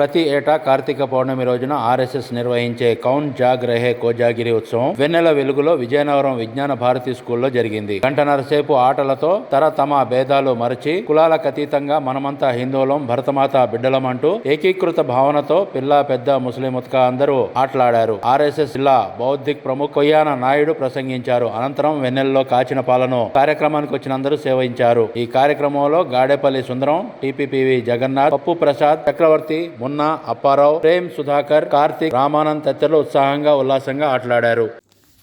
ప్రతి ఏటా కార్తీక పౌర్ణమి రోజున ఆర్ఎస్ఎస్ నిర్వహించే కౌన్ జాగ్ రహే కోజాగిరి ఉత్సవం వెన్నెల వెలుగులో విజయనగరం విజ్ఞాన భారతి స్కూల్లో జరిగింది. గంటన్నర సేపు ఆటలతో తర తమ భేదాలు మరచి కులాలకు అతీతంగా మనమంతా హిందువులం భరతమాత బిడ్డలం అంటూ ఏకీకృత భావనతో పిల్ల పెద్ద ముస్లిం ఉత్క అందరూ ఆటలాడారు. ఆర్ఎస్ఎస్ జిల్లా బౌద్ధిక్ ప్రముఖ కొయ్యాన నాయుడు ప్రసంగించారు. అనంతరం వెన్నెలలో కాచిన పాలను కార్యక్రమానికి వచ్చిన అందరూ సేవించారు ఈ కార్యక్రమంలో గాడేపల్లి సుందరం టిపిపివి జగన్నాథ్ పప్పు ప్రసాద్ చక్రవర్తి మున్నా అప్పారావు ప్రేమ్ సుధాకర్ కార్తీక్ రామానంద్ తదితరులు ఉత్సాహంగా ఉల్లాసంగా ఆటలాడారు.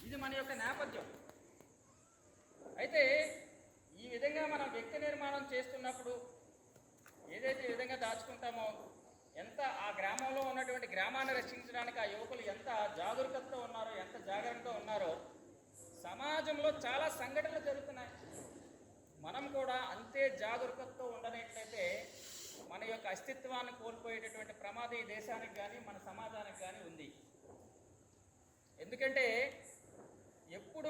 ఇది మన యొక్క నేపథ్యం. అయితే ఈ విధంగా మనం వ్యక్తి నిర్మాణం చేస్తున్నప్పుడు ఏదైతే విధంగా దాచుకుంటామో ఎంత ఆ గ్రామంలో ఉన్నటువంటి గ్రామాన్ని రక్షించడానికి ఆ యువకులు ఎంత జాగరూకతతో ఉన్నారో ఎంత జాగ్రత్తగా ఉన్నారో సమాజంలో చాలా సంఘటనలు జరుగుతున్నాయి. మనం కూడా అంతే జాగరూకతతో యొక్క అస్తిత్వాన్ని కోల్పోయేటటువంటి ప్రమాదం ఈ దేశానికి కానీ మన సమాజానికి కానీ ఉంది. ఎందుకంటే ఎప్పుడు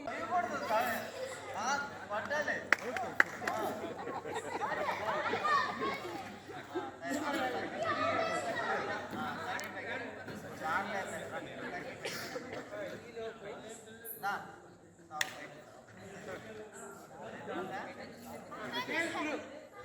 సంప్రదాయం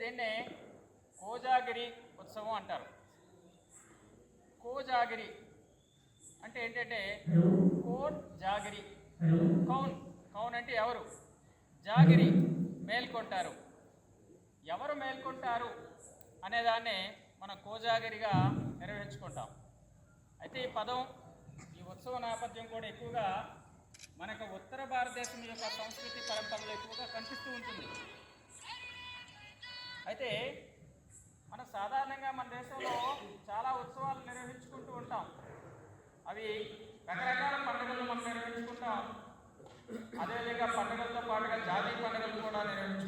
దీన్నే కోజాగిరి ఉత్సవం అంటారు. కోజాగిరి అంటే ఏంటంటే కోన్ జాగిరి కౌన్ కౌన్ అంటే ఎవరు? జాగిరి మేల్కొంటారు. ఎవరు మేల్కొంటారు అనేదాన్ని మనం కోజాగిరిగా నిర్వహించుకుంటాం. అయితే ఈ పదం ఈ ఉత్సవ నేపథ్యం కూడా ఎక్కువగా మనకు ఉత్తర భారతదేశం యొక్క సంస్కృతి పరంపరలో ఎక్కువగా కనిపిస్తూ ఉంటుంది. అయితే మన సాధారణంగా మన దేశంలో చాలా ఉత్సవాలు నిర్వహించుకుంటూ ఉంటాం. అవి రకరకాల పండుగలు మనం నిర్వహించుకుంటాం. అదేవిధంగా పండుగలతో పాటుగా జాతీయ పండుగలు కూడా నిర్వహించుకుంటాం.